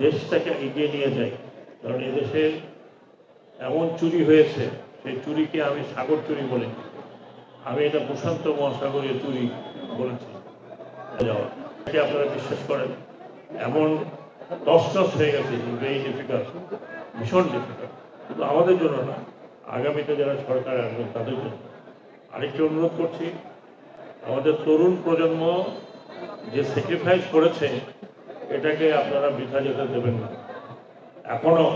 দেশটাকে এগিয়ে নিয়ে যাই। কারণ এদেশে এমন চুরি হয়েছে, সেই চুরিকে আমি সাগর চুরি বলি। আমি এটা প্রশান্ত মহাসাগরীয় চুরি বলেছি। যাওয়া আপনারা বিশ্বাস করেন, এমন দশ দশ হয়ে গেছে ভেরি ডিফিকাল্ট ভীষণ ডিফিকাল্ট কিন্তু আমাদের জন্য না, আগামীতে যারা সরকার আসবে তাদের জন্য। আরেকটি অনুরোধ করছি, আমাদের তরুণ প্রজন্ম যে স্যাক্রিফাইস করেছে এটাকে আপনারা বৃথা যেতে দেবেন না। এখনও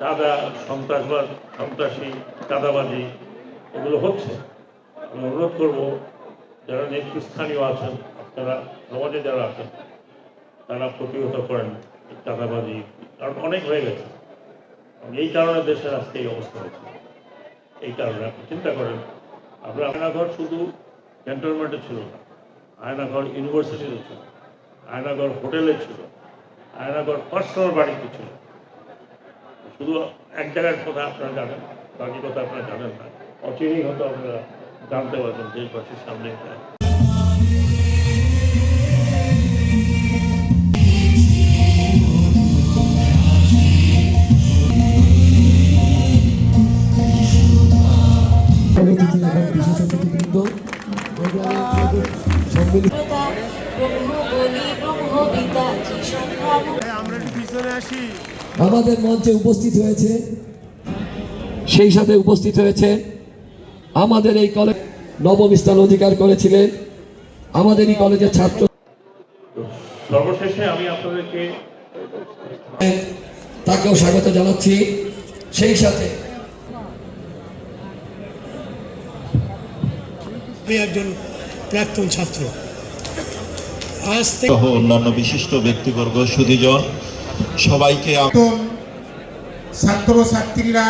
চাঁদা, সন্ত্রাসবাদ, সন্ত্রাসী, চাঁদাবাজি এগুলো হচ্ছে। আমি অনুরোধ করব, যারা নেতৃস্থানীয় আছেন, আপনারা সমাজে যারা আছেন, তারা প্রতিহত করেন চাঁদাবাজি, কারণ অনেক হয়ে গেছে। এই কারণে দেশের আজকে এই অবস্থা হয়েছে। এই কারণে আপনি চিন্তা করেন, আপনার আয়নাঘর শুধু ক্যান্টনমেন্টে ছিল না, আয়নাঘর ইউনিভার্সিটিতে ছিল। আয়নাঘর হোটেলে ছিল আয়নাঘর পার্সোনাল বাড়িতে ছিল। শুধু এক জায়গার কথা আপনারা জানেন বাকি কথা আপনারা জানেন না। অচিরেই হয়তো আপনারা জানতে পারবেন দেশবাসীর সামনে এটা সম্মিলিত ব্রহ্ম বলি ব্রহ্মবিদ্যা যে সংগ্রাম আমরা একটু পিছনে আসি। আমাদের মঞ্চে উপস্থিত হয়েছে সেই সাথে উপস্থিত হয়েছে আমাদের এই কলেজ নবম স্থান অধিকার করেছিলেন আমাদের এই কলেজের ছাত্র সর্বশেষে আমি আপনাদেরকে তাকেও স্বাগত জানাচ্ছি। সেই সাথে আমি একজন প্রাক্তন ছাত্র। আজ সহ অন্যান্য বিশিষ্ট ব্যক্তিবর্গ সুধীজন সবাইকে ছাত্র ছাত্রীরা.